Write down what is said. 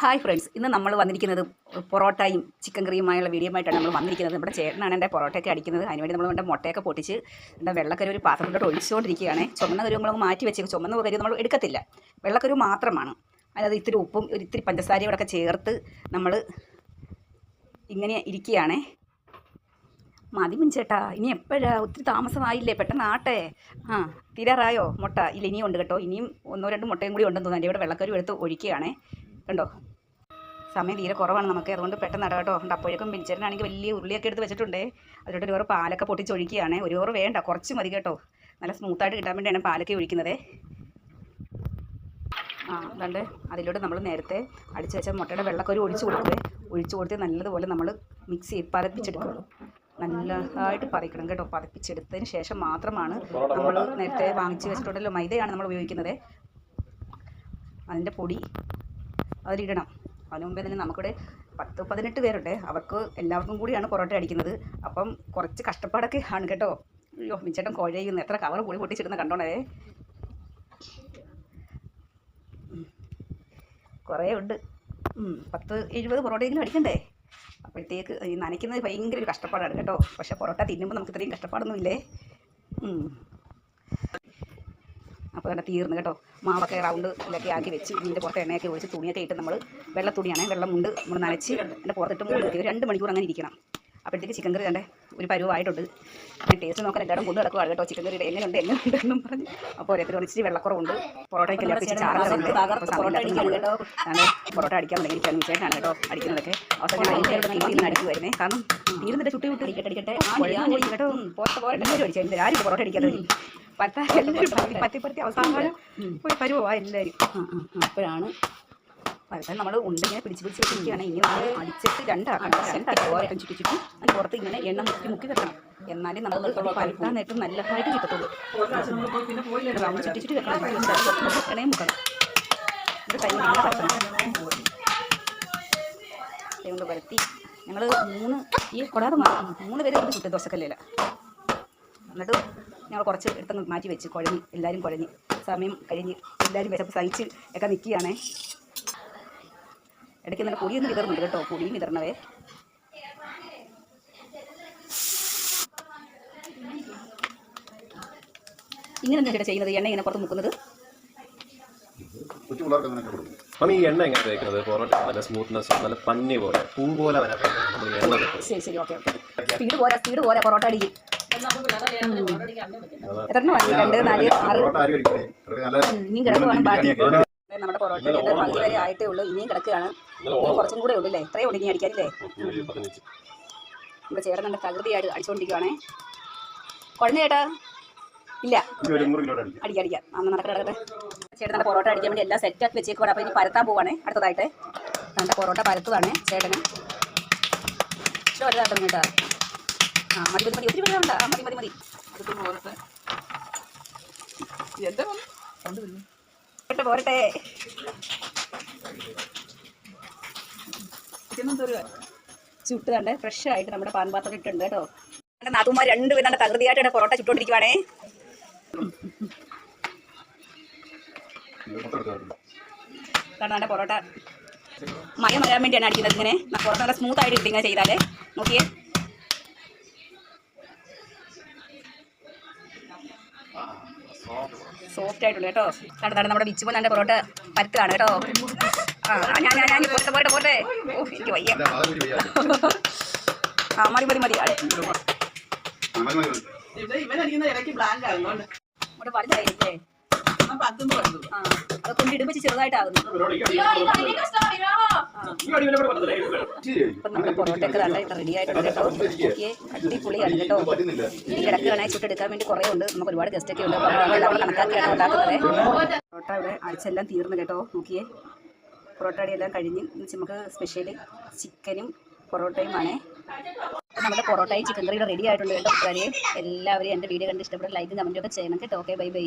Hi friends ഇന്ന് നമ്മൾ വന്നിരിക്കുന്നത് പൊറോട്ടയും ചിക്കൻ കറിയുമായുള്ള വീഡിയോ ആയിട്ടാണ് നമ്മൾ വന്നിരിക്കുന്നത്. നമ്മുടെ ചേട്ടനാണ് എന്റെ പൊറോട്ടയൊക്കെ അടിക്കുന്നത്. അതിനുവേണ്ടി നമ്മൾ നമ്മുടെ മുട്ടയൊക്കെ പൊട്ടിച്ച് എന്റെ വെള്ളക്കരി ഒരു പാത്രത്തിലോട്ട് ഒഴിച്ചുകൊണ്ടിരിക്കുകയാണ് ചുമന്ന കരി നമ്മൾ മാറ്റി വെച്ചേക്കും. ചുമന്ന കരി നമ്മൾ എടുക്കത്തില്ല. വെള്ളക്കരു മാത്രമാണ്. അതായത് ഇത്തിരി ഉപ്പും ഇത്തിരി പഞ്ചസാരയും കൂടെ ചേർത്ത് നമ്മൾ ഇങ്ങനെ ഇരിക്കുകയാണേ. മതി ചേട്ടാ ഇനി എപ്പോഴാ? ഒത്തിരി താമസമായില്ലേ? പെട്ടെന്ന് ആട്ടെ. ആ തീരാറായോ? മുട്ട. ഇല്ല ഇനിയും ഉണ്ട് കേട്ടോ. ഇനിയും ഒന്നോ രണ്ടോ മുട്ടയും കൂടി ഉണ്ടെന്ന് തോന്നുന്നു. എന്റെ ഇവിടെ വെള്ളക്കരി എടുത്ത് ഒഴിക്കുകയാണേ. കണ്ടോ? സമയം തീരെ കുറവാണ് നമുക്ക്. അതുകൊണ്ട് പെട്ടെന്ന് നട കേട്ടോ. ഉണ്ട് അപ്പോഴേക്കും പിഞ്ചേരനാണെങ്കിൽ വലിയ ഉരുളിയൊക്കെ എടുത്ത് വെച്ചിട്ടുണ്ട്. അതിലോട്ട് ഒരു ഓറ് പാലൊക്കെ പൊട്ടിച്ചൊഴിക്കുകയാണ്. ഒരു ഓറ് വേണ്ട കുറച്ച് മതി കേട്ടോ. നല്ല സ്മൂത്തായിട്ട് കിട്ടാൻ വേണ്ടിയാണ് പാലൊക്കെ ഒഴിക്കുന്നത്. ആ അതുകൊണ്ട് അതിലോട്ട് നമ്മൾ നേരത്തെ അടിച്ചു വെച്ച മുട്ടയുടെ വെള്ളമൊക്കെ ഒരു ഒഴിച്ചു കൊടുക്കുക ഒഴിച്ചു കൊടുത്ത് നല്ലതുപോലെ നമ്മൾ മിക്സ് ചെയ്ത് പതപ്പിച്ചെടുക്കുള്ളൂ നല്ലതായിട്ട് പറിക്കണം കേട്ടോ. പതപ്പിച്ചെടുത്തതിന് ശേഷം മാത്രമാണ് നമ്മൾ നേരത്തെ വാങ്ങിച്ച് വെച്ചിട്ടുണ്ടല്ലോ മൈദയാണ് നമ്മൾ ഉപയോഗിക്കുന്നത്. അതിന്റെ പൊടി അതിലിടണം അതിനു മുമ്പേ തന്നെ നമുക്കിവിടെ പത്ത് പതിനെട്ട് പേരുണ്ട്. അവർക്ക് എല്ലാവർക്കും കൂടിയാണ് പൊറോട്ട അടിക്കുന്നത്. അപ്പം കുറച്ച് കഷ്ടപ്പാടൊക്കെ ആണ് കേട്ടോ. അയ്യോ മിച്ചേട്ടൻ കുഴയുന്നു എത്ര കവർ കൂടി പൊട്ടിച്ചിടുന്ന കണ്ടോണേ. കുറേ ഉണ്ട്. പത്ത് എഴുപത് പൊറോട്ടയെങ്കിലും അടിക്കണ്ടേ? അപ്പോഴത്തേക്ക് നനയ്ക്കുന്നത് ഭയങ്കര ഒരു കഷ്ടപ്പാടാണ് കേട്ടോ. പക്ഷേ പൊറോട്ട തിന്നുമ്പോൾ നമുക്ക് ഇത്രയും കഷ്ടപ്പാടൊന്നും ഇല്ലേ ഉം. അപ്പോൾ തന്നെ തീർന്നു കേട്ടോ. മാവൊക്കെ റൗണ്ട് ഇതിലൊക്കെ ആക്കി വെച്ച് ഇതിന്റെ പുറത്ത് എണ്ണയൊക്കെ ഒഴിച്ച് തുണിയൊക്കെ ഇട്ട് നമ്മൾ വെള്ള തുണിയാണ്. വെള്ളമുണ്ട് നമ്മൾ നനച്ച് അതിന്റെ പുറത്തിട്ട് മൂടി വെക്കുക. ഒരു രണ്ട് മണിക്കൂർ അങ്ങനെ ഇരിക്കണം. അപ്പോഴത്തേക്ക് ചിക്കൻ കറി തന്നെ ഒരു പരുവായിട്ടുണ്ട്. ഞാൻ ടേസ്റ്റ് നോക്കാൻ എല്ലാവരും കൊണ്ട് നടക്കുവാണ് കേട്ടോ. ചിക്കൻ കറിയുടെ എങ്ങനെയുണ്ട് എങ്ങനെയുണ്ട് എന്നും പറഞ്ഞ്. അപ്പോൾ ഓരോരുത്തർ ഇച്ചിരി വെള്ളക്കുറവുണ്ട്. പൊറോട്ടയ്ക്ക് എല്ലാവർക്കും ചാറുണ്ട് പൊറോട്ട അടിക്കാൻ കേട്ടോ. അങ്ങനെ പൊറോട്ട അടിക്കാൻ തുടങ്ങിയിരിക്കാൻ വിചാരിച്ചാണ് കേട്ടോ അടിക്കുന്നതൊക്കെ. അവസാനം അടിക്കുമായിരുന്നേ കാരണം തീരുന്നിട്ട് ചുട്ടി വിട്ട്. അടിക്കട്ടെ കേട്ടോ. എല്ലാവരും അടിച്ചു ആരും പൊറോട്ട അടിക്കാതെ എല്ലാവരും അവസാനം എല്ലാവരും? അപ്പോഴാണ് പരത്താൻ നമ്മൾ ഉണ്ടിങ്ങനെ പിടിച്ച് പിടിച്ച് വെച്ചിരിക്കുകയാണ്. ഇനി നമ്മൾ അടിച്ചിട്ട് രണ്ടാക്കണം രണ്ടാക്കി ഓരോ ചുറ്റി ചുറ്റി. അതിന് പുറത്ത് ഇങ്ങനെ എണ്ണ മുക്കി മുക്കി വെക്കണം. എന്നാലേ നമുക്ക് പരത്താൻ നേരത്തെ നല്ലതായിട്ട് കിട്ടത്തുള്ളൂ. റൗണ്ട് ചുറ്റി ചുറ്റി വെക്കണം. മുക്കണം. ഇത് കൈ പരത്തണം. കൊണ്ട് പരത്തി. ഞങ്ങൾ മൂന്ന് ഈ കൊടാതെ മൂന്ന് പേര് കൊണ്ട് ചുട്ടു ദോശക്കല്ലില്ല എന്നിട്ട് ഞങ്ങൾ കുറച്ച് എടുത്തങ്ങ് മാറ്റി വെച്ച് കുഴഞ്ഞ് എല്ലാവരും കുഴഞ്ഞ്. സമയം കഴിഞ്ഞ് എല്ലാവരും വിശപ്പ് സഹിച്ച് ഒക്കെ നിൽക്കുകയാണേ ഇടയ്ക്ക് നല്ല പൊടിയൊന്നും വിതറുന്നുണ്ട് കേട്ടോ പൊടിയും വിതരണവേ ഇങ്ങനെ ചേട്ടാ ചെയ്യുന്നത്? എണ്ണ ഇങ്ങനെ പുറത്ത് മുക്കുന്നത്? കൊച്ചു പിള്ളേർക്ക് അങ്ങനെയൊക്കെ കൊടുക്കും. അപ്പം ഈ എണ്ണ എങ്ങനെ തേക്കുന്നത്? പൊറോട്ട നല്ല സ്മൂത്ത്നെസ് നല്ല പഞ്ഞി പോലെ പൂ പോലെ വരാൻ നമ്മൾ എണ്ണ തേക്കുന്നത്. ശരി ശരി ഓക്കെ സ്പീഡ് പോരാ സ്പീഡ് പോരാ പൊറോട്ട അടി രണ്ട് നാല് ആറ് ബാക്കി വരെ ആയിട്ടേ ഉള്ളൂ കിടക്കുകയാണ് കുറച്ചും കൂടെ ഉള്ളൂ ഇത്രയും ഉള്ളൂ അടിക്കാനില്ലേ നമ്മുടെ ചേട്ടൻ കണ്ട തകൃതിയായിട്ട് അടിച്ചുകൊണ്ടിരിക്കുവാണേ കുഴഞ്ഞ ചേട്ടാ ഇല്ല. അടിക്കും അടിക്കാം അന്ന് നടക്കട്ടെ ചേട്ടൻ നമ്മുടെ പൊറോട്ട അടിക്കാൻ വേണ്ടി എല്ലാം സെറ്റാക്കി വെച്ചേക്കുവാണ് അപ്പോൾ ഇനി പരത്താൻ പോവാണേ അടുത്തതായിട്ട് നമ്മുടെ പൊറോട്ട പരത്തുവാണ് ചേട്ടന് ഇഷ്ടം വലുതാട്ടോ കേട്ടോ ആ മതി മതി മതി ഒത്തിരി വലുതാണ്ട ആ മതി മതി മതി. പോരട്ടെ. പോരട്ടെ. ചുട്ട് കണ്ടേ ഫ്രഷ് ആയിട്ട് നമ്മുടെ പാൻപാത്രം ഇട്ടുണ്ട് കേട്ടോ. എന്റെ നാത്തുമാർ രണ്ടുപേരും നല്ല തകൃതിയായിട്ട് പൊറോട്ട എടുത്ത് കാരണം എന്റെ പൊറോട്ട. മയം വരാൻ വേണ്ടിയാണ് അടിക്കുന്നത് ഇങ്ങനെ. പൊറോട്ട നല്ല സ്മൂത്ത് ആയിട്ട് ഇട്ടിങ്ങനെ ചെയ്താലേ. നോക്കിയേ. സോഫ്റ്റ് ആയിട്ടുള്ളൂ കേട്ടോ. തട തട നമ്മുടെ ബിച്ചുമ്പോൾ എന്റെ പൊറോട്ട പരുത്താണ് കേട്ടോ. ആ ഞാൻ ഞാൻ ഞാൻ പോട്ടെ പോട്ടെ പോട്ടെ. ഓ എനിക്ക് വയ്യ. അത്. ആ മതി മതി മതി ആകുന്നുണ്ട് ഇവിടെ വലുതായില്ലേ അത് കൊണ്ടിടുമ്പോൾ ചെറുതായിട്ടാകുന്നു. നമ്മുടെ പൊറോട്ടയൊക്കെ നല്ല റെഡി ആയിട്ടുണ്ട് കേട്ടോ. അടിപൊളിയാണ് കേട്ടോ. ഈ കിടക്കുകയാണെങ്കിൽ ചുട്ടെടുക്കാൻ വേണ്ടി കുറേ ഉണ്ട്. നമുക്ക് ഒരുപാട് ഗസ്റ്റ് ഒക്കെ ഉണ്ട്. അപ്പോൾ നമ്മളെല്ലാം കണക്കാക്കിയാണ് ഉണ്ടാക്കുന്നത്. പൊറോട്ട ഇവിടെ അടിച്ചെല്ലാം തീർന്നു കേട്ടോ. നോക്കിയേ പൊറോട്ട അടിയെല്ലാം കഴിഞ്ഞ് നമുക്ക് സ്പെഷ്യൽ ചിക്കനും പൊറോട്ടയും ആണേ. നമ്മുടെ പൊറോട്ടയും ചിക്കൻ കറിയുടെ റെഡി ആയിട്ടുണ്ട് കേട്ടോ. എല്ലാവരും എന്റെ വീഡിയോ കണ്ട് ഇഷ്ടപ്പെട്ട ലൈക്കും കമന്റും ഒക്കെ ചെയ്യണം കേട്ടോ. Okay bye bye